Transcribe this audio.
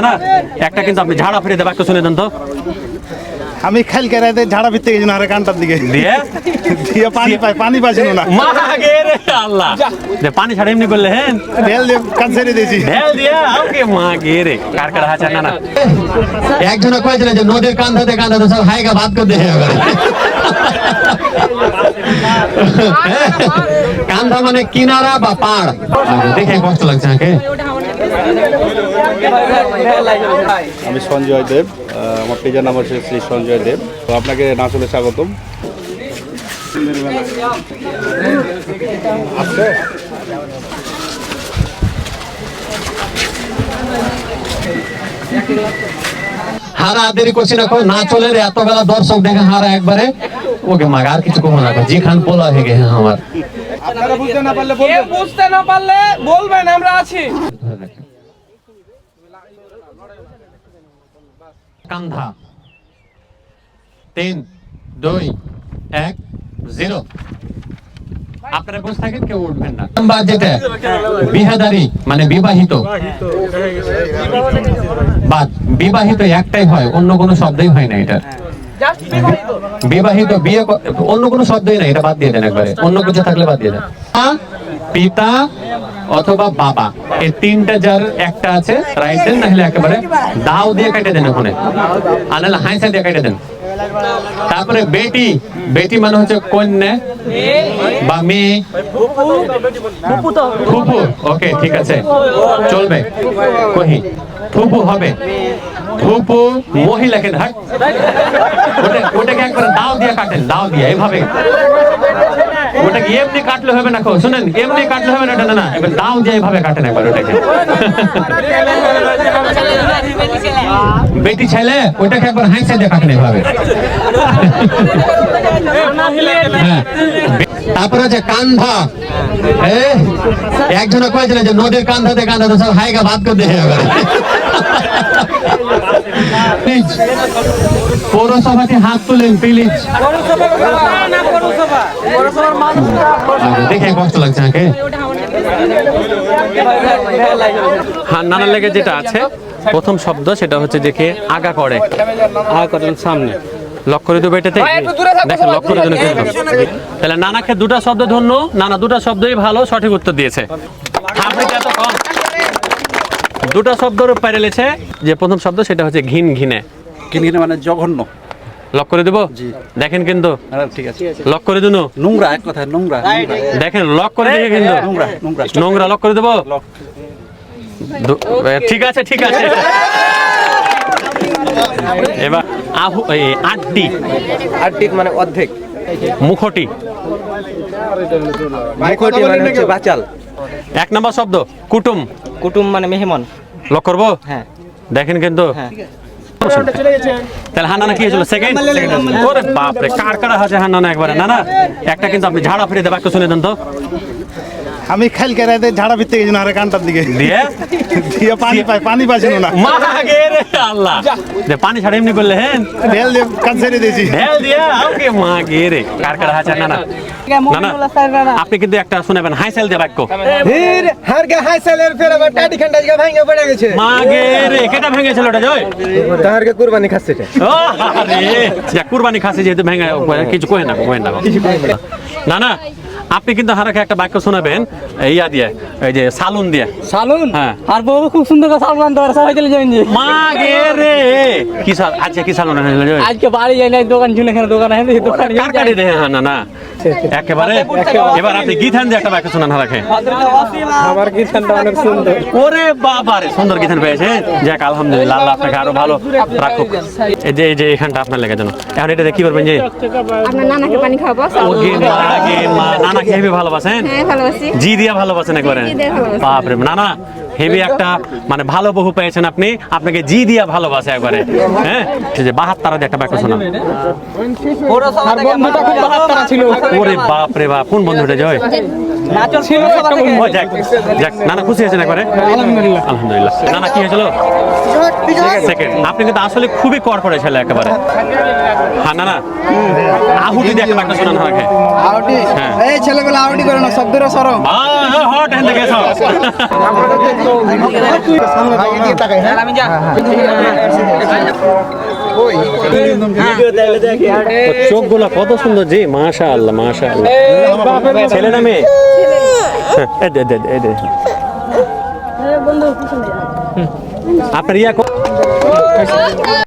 না? একটা কিন্তু আপনি ঝাড়া ফিরে দেবা একটু শুনে দেন তো আমি খালকে রাতে ঝাড়া ফিরতে গেছি না আরে কানটার দিকে। দিয়ে? দিয়ে পানি পাই পানি পাইছিল না। মা গে রে আল্লাহ। যে। পানি ছাড়া এমনি করলে হ্যাঁ? ঢেল দিয়ে কাজ ছেড়ে দিয়েছি। ঢেল দিয়া? ওকে মা গে রে। কার কার হাতে না না। একজনে কয়েছিল যে নদীর কান্ধাতে কান্ধাতে সব হাইগা ভাত করে দিয়ে কান্ধা মানে কিনারা বা পাড়। দেখে কষ্ট লাগছে আমাকে আমি সঞ্জয় দেব আমার পেজের নাম হচ্ছে শ্রী সঞ্জয় দেব। তো আপনাকে নাচলে স্বাগতম। হারা দেরি করছি না না চলে রে এত বেলা দর্শক দেখে হারা একবারে। ওকে মাগ আর কিছু কমো না যে খান পোলা হয়ে গেছে আমার। আপনারা বুঝতে না পারলে বুঝতে না পারলে বলবেন আমরা আছি। কান্ধা। তিন দুই এক জিরো। আপনারা বসে থাকেন কেউ উঠবেন না। নাম্বার যেটা বিহাদারি মানে বিবাহিত। বাদ বিবাহিত একটাই হয় অন্য কোনো শব্দই হয় না এটা। বিবাহিত। বিয়ে অন্য কোনো শব্দই নাই এটা বাদ দিয়ে দেন একবারে। অন্য কিছু থাকলে বাদ দিয়ে দেন। পিতা অথবা বাবা। এই তিনটা যার একটা আছে রাইট দেন নাহলে একেবারে দাও দিয়ে কেটে দেন ওখানে। আর হাইসা দিয়ে কেটে দেন। তারপরে বেটি। বেটি মানে হচ্ছে কন্যা বা মেয়ে। ফুপু ওকে, ঠিক আছে। চলবে। কহি। ফুপু হবে। ফুপু মহিলা কেন হাট ওটা ওটাকে একবার দাও দিয়ে কাটেন, দাও দিয়ে, এইভাবে। ওটাকে এমনি কাটলে হবে না শুনেন এমনি কাটলে হবে না, এটা না এবার দাও দিয়ে এইভাবে কাটেন একবার ওটাকে। বেটি ছেলে, ওটাকে একবার হাইসা দিয়ে কাটেন এইভাবে হ্যাঁ। তারপরে আছে কান্ধা। একজনে কয়েছিল যে নদীর কান্ধাতে কান্ধাতে সব হাইগা ভাত করে দিয়ে প্লিজ পৌরসভাতে হাত তুলেন প্লিজ না পৌরসভা দেখে কষ্ট লাগছে আমাকে হ্যাঁ নানার লেগে যেটা আছে প্রথম শব্দ সেটা হচ্ছে দেখে আগা করে। আগা করেন সামনে। লক করে দেবো এটাতে দেখেন লক করে এই, তাহলে নানাকে দুটা শব্দ ধন্য নানা দুটা শব্দই ভালো সঠিক উত্তর দিয়েছে। আপনি এত কম। দুটা শব্দর পেরেলেছে যে প্রথম শব্দ সেটা হচ্ছে ঘিন ঘিনে। কিনকিনে মানে জঘন্য। লক করে দেবো? দেখেন কিন্তু। ঠিক আছে। লক করে দিন। নোংরা এক কথা নোংরা দেখেন লক করে দেখে কিন্তু। নোংরা নোংরা। নোংরা লক করে দেবো? ঠিক আছে ঠিক আছে। এবার আহু এই আটটি। আর্টিক মানে অর্ধেক। মুখটি। মুখটি মানে হচ্ছে বাচাল। এক নম্বর শব্দ কুটুম। কুটুম মানে মেহমান। লক করব? হ্যাঁ। দেখেন কিন্তু। হ্যাঁ। তাহলে হান্নানা কি হয়েছিল? সেকেন্ড ওরে বাপরে কার কারা হান্নানা একবারে? না না একটা কিন্তু আপনি ঝাড়া ফিরে দেবা একটু শুনে দেন তো। আমি খালকে রাতে ঝাড়া ফিরতে গেছি না আরে কানটার দিকে। দিয়ে? দিয়ে পানি পাই পানি পাইছিল না। মা গে রে আল্লাহ। যে। পানি ছাড়া এমনি করলে হ্যাঁ? ঢেল দিয়ে দিয়েছি। ঢেল দিয়া ওকে মা গে রে। কার কার না না। আপনি কিন্তু একটা শুনাবেন হাই সেল দিয়ে বাক্য। ভিড় হার গে হাই সেলের ফের আবার টাটি খান্ডা জায়গা ভাঙা পড়ে গেছে। মা গে রে কেটা ভেঙেছিল ওটা জয়? তাহার গে কুরবানি খাচ্ছে এটা। ও আরে যা কুরবানি খাসি যেহেতু ভেঙে কিছু কহে না কহে না। না না আপনি কিন্তু হারাকে একটা বাক্য শোনাবেন ইয়া দিয়ে এই যে সালুন দিয়ে। সালুন? হ্যাঁ। আর বউ খুব সুন্দর করে সালুন আনতে পারে সবাই চলে যাবেন মা গে রে! কি সাল আজকে কি সালুন আজকে বাড়ি যাই না দোকান ছিল এখানে দোকান আছে দোকান কার কাটি দেখে হ্যাঁ না না। একেবারে এবার আপনি গীতান দিয়ে একটা বাক্য শোনান হারাকে। আমার কিষানটা অনেক সুন্দর। ওরে বাবা রে সুন্দর গীতান পেয়েছে। যাক আলহামদুলিল্লাহ আল্লাহ আপনাকে আরও ভালো রাখুক। এই যে এই যে এখানটা আপনার লেগে যেন। এখন এটা কি করবেন যে? আপনার নানাকে পানি খাওয়াবো ওকে মা গে মা নানা কি হেভি ভালোবাসেন? হ্যাঁ ভালোবাসি। জি দিয়া ভালোবাসেন একবারে। বাপরে নানা হেবি একটা মানে ভালো বহু পেয়েছেন আপনি। আপনাকে জি দিয়া ভালোবাসে একবারে। হ্যাঁ? ঠিক আছে বাহাত্তর দিয়ে একটা বাক্য শোনান। ওরে বাপ রে বাপ কোন বন্ধুটা জয়? ছিল থেকে ও যাক যাক নানা খুশি হয়েছেন একবারে? আলহামদুলিল্লাহ। আলহামদুলিল্লাহ। নানা কি হয়েছিল? সেকেন্ড আপনি কিন্তু আসলে খুবই কর করে ছেলে একেবারে। হ্যাঁ না না আহুতি দিয়ে একটা শোনানো আমাকে আউটি হ্যাঁ। এই ছেলেগুলো আউটি করে না শব্দের সরম। হট হ্যান্ড দেখে সব। চোখগুলো কত সুন্দর জি মাশা আল্লাহ মাশা আল্লাহ ছেলে না মেয়ে। আপনার ইয়া কো-